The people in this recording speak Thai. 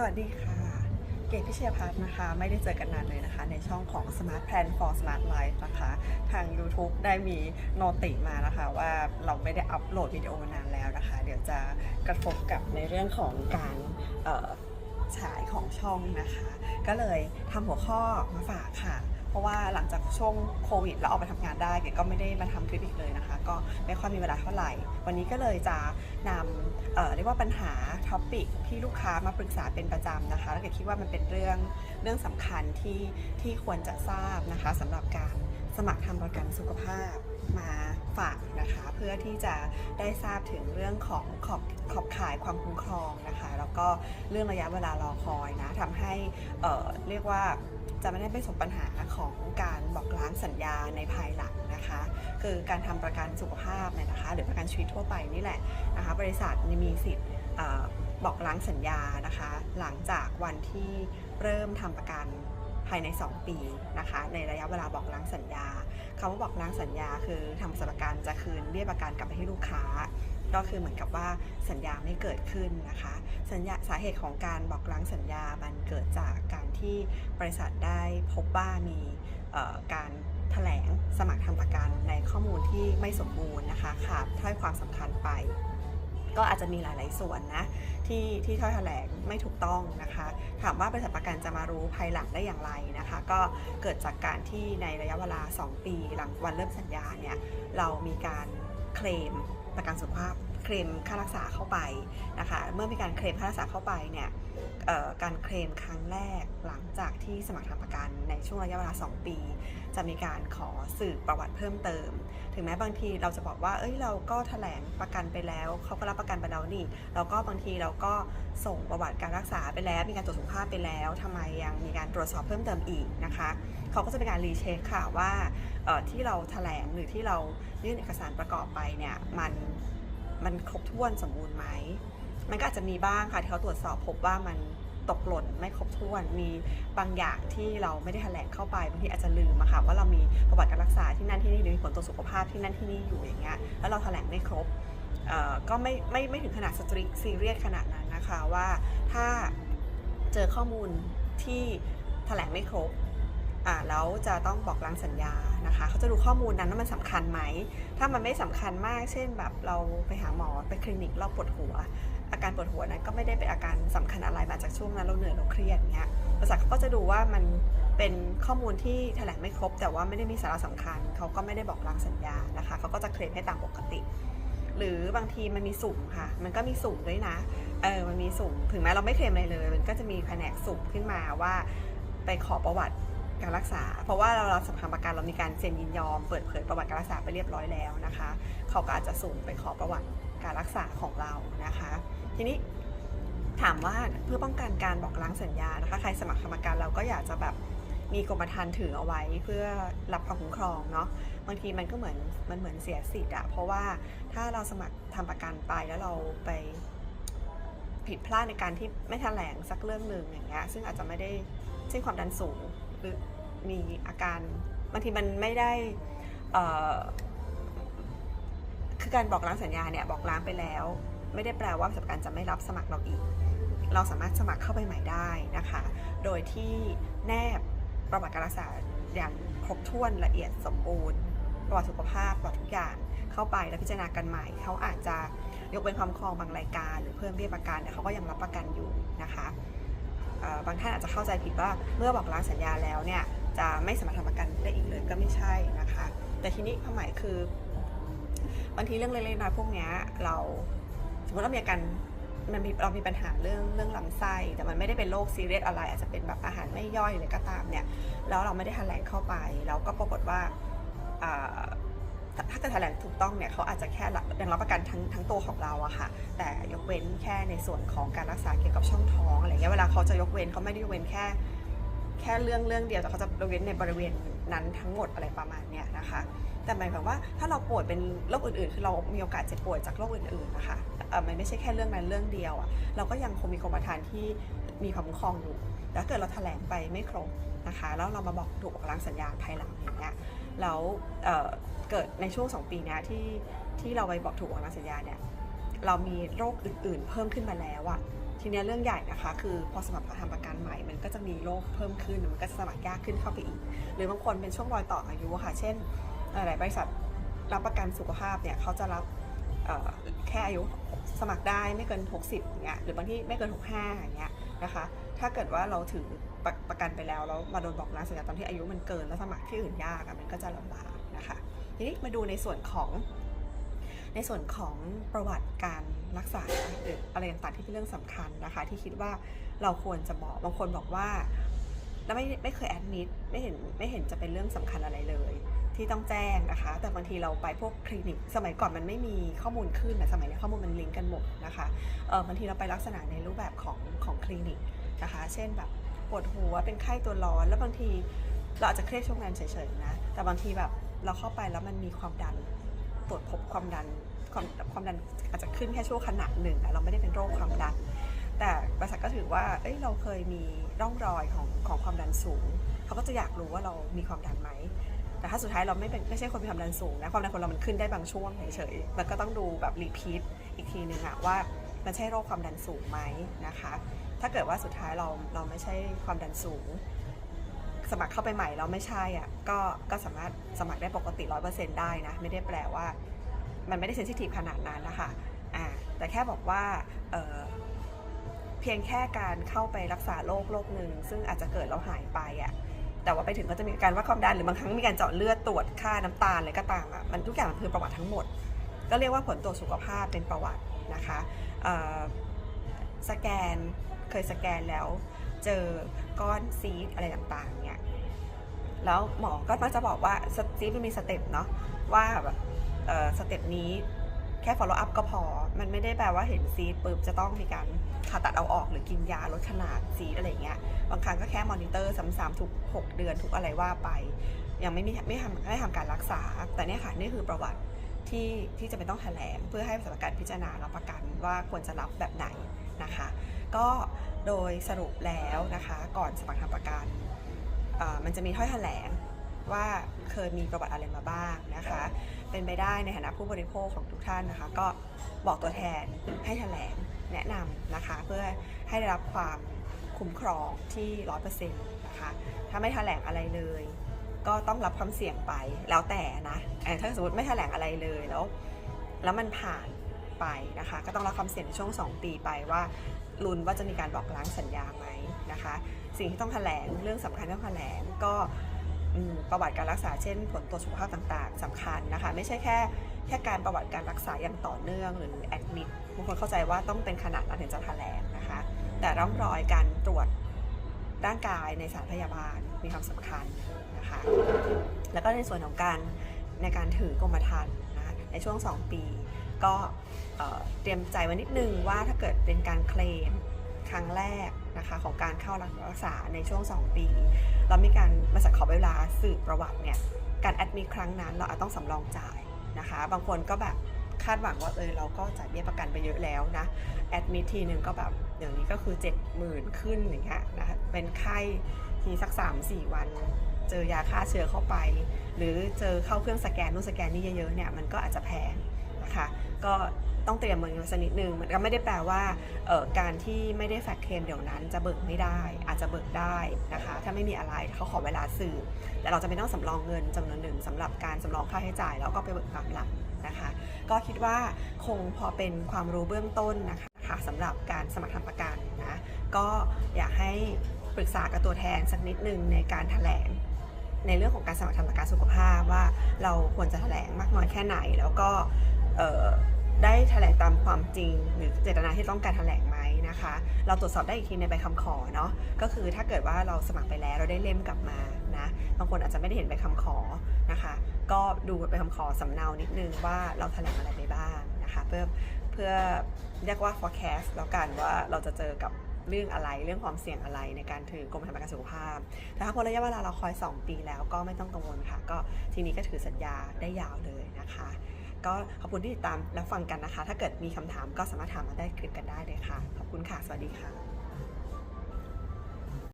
สวัสดีค่ะ เกดพิเชียพัฒน์นะคะ ไม่ได้เจอกันนานเลยนะคะ ในช่องของ Smart Plan for Smart Life นะคะ ทาง YouTube ได้มีโนติมานะคะ ว่าเราไม่ได้อัปโหลดวิดีโอมานานแล้วนะคะ เดี๋ยวจะกระทบกับในเรื่องของการฉายของช่องนะคะ ก็เลยทำหัวข้อมาฝากค่ะ ราะว่าหลังจากช่วงโควิดเราออกไปทำงานได้เกดก็ไม่ได้มาทำคลิปอีกเลยนะคะ ก็ไม่ค่อยมีเวลาเท่าไหร่ วันนี้ก็เลยจะนำเเรียกว่าปัญหาท็อปิกที่ลูกค้ามาปรึกษาเป็นประจำนะคะ แล้วเกดคิดว่ามันเป็นเรื่องเรื่องสำคัญที่ที่ควรจะทราบนะคะสำหรับการ สมัครทำประกันสุขภาพมาฝากนะคะ เพื่อที่จะได้ทราบถึงเรื่องของขอบขอบข่ายความคุ้มครองนะคะ แล้วก็เรื่องระยะเวลารอคอยนะทำให้เออเรียกว่าจะไม่ได้ไปสบปัญหาของการบอกล้างสัญญาในภายหลังนะคะ คือการทำประกันสุขภาพเนี่ยนะคะ หรือประกันชีวิตทั่วไปนี่แหละนะคะ บริษัทมีสิทธิ์บอกล้างสัญญานะคะ หลังจากวันที่เริ่มทำประกัน ภายใน 2 ปีนะคะในระยะเวลาบอกล้างสัญญาคำว่าบอกล้างสัญญาคือทางบริษัทประกันจะคืนเบี้ยประกันกลับไปให้ลูกค้า ก็คือเหมือนกับว่าสัญญาไม่เกิดขึ้นนะคะสัญญาสาเหตุของการบอกล้างสัญญามันเกิดจากการที่บริษัทได้พบว่ามีการแถลงสมัครทำประกันในข้อมูลที่ไม่สมบูรณ์นะคะขาดถ้อยความสำคัญไป ก็อาจจะมีหลาย ๆ ส่วนนะที่ที่ถ้อยแถลงไม่ถูกต้องนะคะ ถามว่าบริษัทประกันจะมารู้ภายหลังได้อย่างไรนะคะ ก็เกิดจากการที่ในระยะเวลา 2 ปีหลังวันเริ่มสัญญาเนี่ยเรามีการเคลมประกันสุขภาพเคลมค่ารักษาเข้าไปนะคะ เมื่อมีการเคลมค่ารักษาเข้าไปเนี่ย การเคลมครั้งแรกหลังจากที่สมัครทำประกันในช่วงระยะเวลา 2 ปี จะมีการขอสืบประวัติเพิ่มเติม ถึงแม้บางทีเราจะบอกว่า เอ้ยเราก็แถลงประกันไปแล้วเขาก็รับประกันไปแล้วนี่แล้วก็บางทีเราก็ส่งประวัติการรักษาไปแล้ว มีการตรวจสุขภาพไปแล้วทำไมยังมีการตรวจสอบเพิ่มเติมอีกนะคะเขาก็จะเป็นการรีเช็คค่ะว่าที่เราแถลงหรือที่เรายื่นเอกสารประกอบไปเนี่ยมันมันครบถ้วนสมบูรณ์ไหม มันก็อาจจะมีบ้างค่ะที่เขาตรวจสอบพบว่ามันตกหล่นไม่ครบถ้วน มีบางอย่างที่เราไม่ได้แถลงเข้าไปบางทีอาจจะลืมอะค่ะว่าเรามีประวัติการรักษาที่นั่นที่นี่หรือมีผลตรวจสุขภาพที่นั่นที่นี่อยู่อย่างเงี้ยแล้วเราแถลงไม่ครบก็ไม่ไม่ไม่ถึงขนาดสตริกซีเรียสขนาดนั้นนะคะว่าถ้าเจอข้อมูลที่แถลงไม่ครบแล้วจะต้องบอกล้างสัญญานะคะเขาจะดูข้อมูลนั้นว่ามันสำคัญไหม ถ้ามันไม่สำคัญมาก เช่นแบบเราไปหาหมอไปคลินิกเราปวดหัว อาการปวดหัวนั้นก็ไม่ได้เป็นอาการสำคัญอะไรมาจากช่วงนั้นเราเหนื่อยเราเครียดเงี้ยบริษัทเขาก็จะดูว่ามันเป็นข้อมูลที่แถลงไม่ครบ แต่ว่าไม่ได้มีสาระสำคัญ เขาก็ไม่ได้บอกล้างสัญญานะคะเขาก็จะเคลมให้ตามปกติ หรือบางทีมันมีสุ่มค่ะ มันก็มีสุ่มด้วยนะเออมันมีสุ่มถึงแม้เราไม่เคลมอะไรเลย มันก็จะมีแผนกสุ่มขึ้นมาว่า ไปขอประวัติการรักษา เพราะว่าเรารับสัมพันธ์ประกันเรามีการเซ็นยินยอม เปิดเผยประวัติการรักษาไปเรียบร้อยแล้วนะคะ เขาก็อาจจะสุ่มไปขอประวัติการรักษาของเรานะคะ ทีนี้ถามว่าเพื่อป้องกันการบอกล้างสัญญานะคะใครสมัครทำประกันเราก็อยากจะแบบมีกรมธรรม์ถือเอาไว้เพื่อรับความคุ้มครองเนาะบางทีมันก็เหมือนมันเหมือนเสียสิทธิ์อะเพราะว่าถ้าเราสมัครทำประกันไปแล้วเราไปผิดพลาดในการที่ไม่แถลงสักเรื่องหนึ่งอย่างเงี้ยซึ่งอาจจะไม่ได้เช่นความดันสูงหรือมีอาการบางทีมันไม่ได้คือการบอกล้างสัญญาเนี่ยบอกล้างไปแล้ว ไม่ได้แปลว่าบริษัทประกันจะไม่รับสมัครเราอีก เราสามารถสมัครเข้าไปใหม่ได้นะคะ โดยที่แนบประวัติการรักษาอย่างครบถ้วนละเอียดสมบูรณ์ประวัติสุขภาพประวัติทุกอย่างเข้าไปแล้วพิจารณากันใหม่ เขาอาจจะยกเป็นความครองบางรายการ หรือเพิ่มเบี้ยประกันแต่เขาก็ยังรับประกันอยู่นะคะบางท่านอาจจะเข้าใจผิดว่าเมื่อบอกล้างสัญญาแล้วเนี่ยจะไม่สามารถทำประกันได้อีกเลยก็ไม่ใช่นะคะ แต่ทีนี้ความหมายคือบางทีเรื่องเล็กๆน้อยพวกนี้เรา สมมติเรามีอาการมันมีเรามีปัญหาเรื่องเรื่องลำไส้แต่มันไม่ได้เป็นโรคซีเรียสอะไร อาจจะเป็นแบบอาหารไม่ย่อยหรือก็ตามเนี่ยแล้วเราไม่ได้แถลงเข้าไป แล้วก็ปรากฏว่าถ้าถ้าเกิดแถลงถูกต้องเนี่ยเขาอาจจะแค่รับยังรับประกันทั้งทั้งตัวของเราอะค่ะ แต่ยกเว้นแค่ในส่วนของการรักษาเกี่ยวกับช่องท้องอะไรเงี้ยเวลาเขาจะยกเว้นเขาไม่ได้ยกเว้นแค่ แค่เรื่องเรื่องเดียวแต่เขาจะยกเว้นในบริเวณ นั้นทั้งหมดอะไรประมาณเนี้ยนะคะ แต่หมายความว่าถ้าเราป่วยเป็นโรคอื่นๆ คือเรามีโอกาสเจ็บป่วยจากโรคอื่นๆนะคะเออมันไม่ใช่แค่เรื่องนั้นเรื่องเดียวอะเราก็ยังคงมีกรมธรรม์ที่มีความคุ้มครองอยู่แต่ถ้าเกิดเราแถลงไปไม่ครบนะคะ แล้วเรามาบอกถูกล้างสัญญาภายหลังอย่างเงี้ยแล้วเออเกิดในช่วงสองปีนี้ที่ที่เราไปบอกถูกบอกล้างสัญญาเนี่ยเรามีโรคอื่นๆ เพิ่มขึ้นมาแล้วอะ ทีนี้เรื่องใหญ่นะคะ คือพอสมัครทำประกันใหม่ มันก็จะมีโรคเพิ่มขึ้น มันก็สมัครยากขึ้นเข้าไปอีก หรือบางคนเป็นช่วงรอยต่ออายุค่ะ เช่นหลายบริษัทรับประกันสุขภาพเนี่ยเขาจะรับแค่อายุสมัครได้ไม่เกิน 60อย่างเงี้ยหรือบางที่ไม่เกิน 65อย่างเงี้ยนะคะ ถ้าเกิดว่าเราถือประประกันไปแล้วแล้วมาโดนบอกลาสัญญาตอนที่อายุมันเกินแล้วสมัครที่อื่นยากอะมันก็จะลำบากนะคะทีนี้มาดูในส่วนของ ในส่วนของประวัติการรักษาหรืออะไรต่างๆที่เป็นเรื่องสำคัญนะคะ ที่คิดว่าเราควรจะบอกบางคนบอกว่าแล้วไม่ไม่เคยแอดมิดไม่เห็นไม่เห็นจะเป็นเรื่องสำคัญอะไรเลย ที่ต้องแจ้งนะคะ แต่บางทีเราไปพวกคลินิก สมัยก่อนมันไม่มีข้อมูลขึ้นนะสมัยนี้ข้อมูลมันลิงก์กันหมดนะคะเออบางทีเราไปลักษณะในรูปแบบของของคลินิกนะคะ เช่นแบบปวดหัวเป็นไข้ตัวร้อน แล้วบางทีเราอาจจะเครียดช่วงนั้นเฉยๆนะแต่บางทีแบบเราเข้าไปแล้วมันมีความดันตรวจพบความดัน ความความดันอาจจะขึ้นแค่ช่วงขณะหนึ่งแต่เราไม่ได้เป็นโรคความดัน แต่บริษัทก็ถือว่าเอ้ยเราเคยมีร่องรอยของของความดันสูง เขาก็จะอยากรู้ว่าเรามีความดันไหมแต่ถ้าสุดท้ายเราไม่เป็นไม่ใช่คนมีความดันสูงนะความดันคนเรามันขึ้นได้บางช่วงเฉยๆแล้วก็ต้องดูแบบรีพีทอีกทีหนึ่งอะว่ามันใช่โรคความดันสูงไหมนะคะ ถ้าเกิดว่าสุดท้ายเราเราไม่ใช่ความดันสูง สมัครเข้าไปใหม่เราไม่ใช่อะก็ก็สามารถสมัครได้ปกติร้อยเปอร์เซ็นต์ได้นะ ไม่ได้แปลว่า มันไม่ได้เซนซิทีฟขนาดนั้นนะคะอ่าแต่แค่บอกว่าเเพียงแค่การเข้าไปรักษาโรคโรคหนึ่งซึ่งอาจจะเกิดเราหายไปอะ่ะแต่ว่าไปถึงก็จะมีการวัดความดันหรือบางครั้งมีการเจาะเลือดตรวจค่าน้ำตาลอะไรก็ตามอะ่ะมันทุกอย่างมันคือประวัติทั้งหมด ก็เรียกว่าผลตรวจสุขภาพเป็นประวัตินะคะสแกนเคยสแกนแล้ว เจอก้อนซีดอะไรต่างๆเนี่ยแล้วหมอก็มักจะบอกว่าซีดมันมีสเต็ปเนาะว่าแบบ สเต็ปนี้แค่ follow up ก็พอ มันไม่ได้แปลว่าเห็นซีดปุ๊บจะต้องมีการผ่าตัดเอาออกหรือกินยาลดขนาดซีดอะไรเงี้ย บางครั้งก็แค่มอนิเตอร์ซ้ำๆทุก 6 เดือนทุกอะไรว่าไป ยังไม่มีไม่ทำไม่ทำการรักษา แต่เนี่ยค่ะนี่คือประวัติที่ที่จะเป็นต้องแถลงเพื่อให้สำนักการพิจารณารับประกันว่าควรจะรับแบบไหนนะคะ ก็โดยสรุปแล้วนะคะก่อนสมัครทำประกันมันจะมีถ้อยแถลง ว่าเคยมีประวัติอะไรมาบ้างนะคะ เป็นไปได้ในฐานะผู้บริโภคของทุกท่านนะคะ ก็บอกตัวแทนให้แถลงแนะนำนะคะ เพื่อให้ได้รับความคุ้มครองที่ร้อยเปอร์เซ็นต์นะคะ ถ้าไม่แถลงอะไรเลย ก็ต้องรับความเสี่ยงไปแล้วแต่นะเอ่อถ้าสมมติไม่แถลงอะไรเลยแล้ว แล้วมันผ่านไปนะคะ ก็ต้องรับความเสี่ยงในช่วง 2 ปีไปว่าลุ้นว่าจะมีการบอกล้างสัญญาไหมนะคะ สิ่งที่ต้องแถลงเรื่องสำคัญต้องแถลงก็อืม ประวัติการรักษาเช่น ผลตรวจสุขภาพต่างๆสำคัญนะคะ ไม่ใช่แค่แค่การประวัติการรักษาอย่างต่อเนื่องหรือแอดมิดบางคนเข้าใจว่าต้องเป็นขนาดนั้นถึงจะแถลงนะคะ แต่ร่องรอยการตรวจร่างกายในสถารพยาบาลมีความสำคัญนะคะ แล้วก็ในส่วนของการในการถือกรมธรรม์นะในช่วง 2 ปี ก็เเตรียมใจไว้นิดนึงว่าถ้าเกิดเป็นการเคลมครั้งแรก นะคะของการเข้ารักษาในช่วง 2 ปีแล้วมีการมาสักขอเวลาสืบประวัติเนี่ยการแอดมิดครั้งนั้นเราอาจต้องสำรองจ่ายนะคะ บางคนก็แบบคาดหวังว่าเออเราก็จ่ายเบี้ยประกันไปเยอะแล้วนะแอดมิดทีนึงก็แบบอย่างนี้ก็คือ 70,000 ขึ้นอย่างเงี้ยนะคะเป็นไข้ทีสัก 3-4 วัน เจอยาฆ่าเชื้อเข้าไป หรือเจอเข้าเครื่องสแกนนู่นสแกนนี่เยอะๆเนี่ยมันก็อาจจะแพง คะก็ต้องเตรียมเงินไว้สักนิดนึงมันก็ไม่ได้แปลว่าการที่ไม่ได้แฟกเคลมเดี๋ยวนั้นจะเบิกไม่ได้ อาจจะเบิกได้นะคะ ถ้าไม่มีอะไรเขาขอเวลาสืบแต่เราจะไม่ต้องสำรองเงินจำนวนหนึ่งสำหรับการสำรองค่าใช้จ่าย แล้วก็ไปเบิกตามหลังนะคะ ก็คิดว่าคงพอเป็นความรู้เบื้องต้นนะคะสำหรับการสมัครทำประกันนะก็อยากให้ปรึกษากับตัวแทนสักนิดนึงในการแถลงในเรื่องของการสมัครทำประกันสุขภาพว่าเราควรจะแถลงมากน้อยแค่ไหน แล้วก็ ได้แถลงตามความจริง หรือเจตนาที่ต้องการแถลงไหมนะคะ เราตรวจสอบได้อีกทีในใบคำขอเนาะก็คือถ้าเกิดว่าเราสมัครไปแล้วเราได้เล่มกลับมานะบางคนอาจจะไม่ได้เห็นใบคำขอนะคะ ก็ดูใบคำขอสำเนานิดนึงว่าเราแถลงอะไรไปบ้างนะคะเพื่อเพื่อเรียกว่า forecast แล้วกันว่าเราจะเจอกับเรื่องอะไรเรื่องความเสี่ยงอะไรในการถือกรมธรรม์ประกันสุขภาพ แต่ถ้าพ้นระยะเวลาเราคอย 2 ปีแล้วก็ไม่ต้องกังวลค่ะ ก็ทีนี้ก็ถือสัญญาได้ยาวเลยนะคะ ก็ขอบคุณที่ติดตามและฟังกันนะคะ ถ้าเกิดมีคำถามก็สามารถถามมาได้คลิปกันได้เลยค่ะ ขอบคุณค่ะ สวัสดีค่ะ